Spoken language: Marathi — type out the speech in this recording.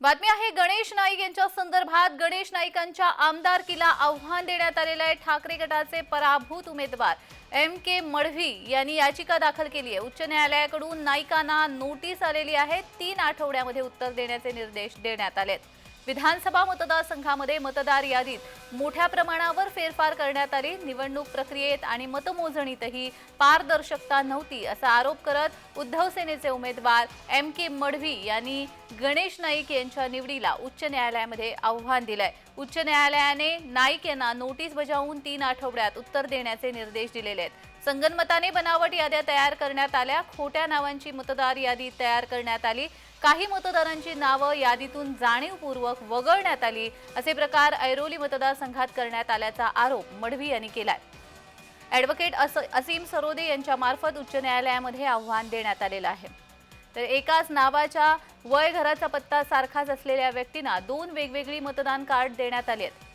बातमी आहे गणेश नाईक यांच्या संदर्भात गणेश नाईकांच्या आमदारकीला आव्हान देण्यात आलेलं आहे. ठाकरे गटाचे पराभूत उमेदवार एम के मढवी यांनी याचिका दाखल केली आहे. उच्च न्यायालयाकडून नाईकांना नोटीस आलेली आहे. तीन आठवड्यामध्ये उत्तर देण्याचे निर्देश देण्यात आले आहेत विधानसभा मतदारसंघामध्ये मतदार यादीत मोठ्या प्रमाणावर फेरफार करण्यात आली. निवडणूक प्रक्रियेत आणि मतमोजणीतही पारदर्शकता नव्हती असा आरोप करत उद्धव सेनेचे उमेदवार एम के मढवी यांनी गणेश नाईक यांच्या निवडीला उच्च न्यायालयामध्ये आव्हान दिलंय. उच्च न्यायालयाने नाईक यांना नोटीस बजावून तीन आठवड्यात उत्तर देण्याचे निर्देश दिलेले आहेत. संगनमताने बनावट याद्या तयार करण्यात आल्या. खोट्या नावांची मतदार यादी तयार करण्यात आली. काही मतदारांची नावं यादीतून जाणीवपूर्वक वगळण्यात आली. असे प्रकार ऐरोली मतदारसंघात करण्यात आल्याचा आरोप मढवी यांनी केलाय. ॲडव्होकेट अस असीम सरोदे यांच्यामार्फत उच्च न्यायालयामध्ये आव्हान देण्यात आलेलं आहे. तर एकाच नावाच्या वय घराचा पत्ता सारखाच असलेल्या व्यक्तींना दोन वेगवेगळी मतदान कार्ड देण्यात आली आहेत.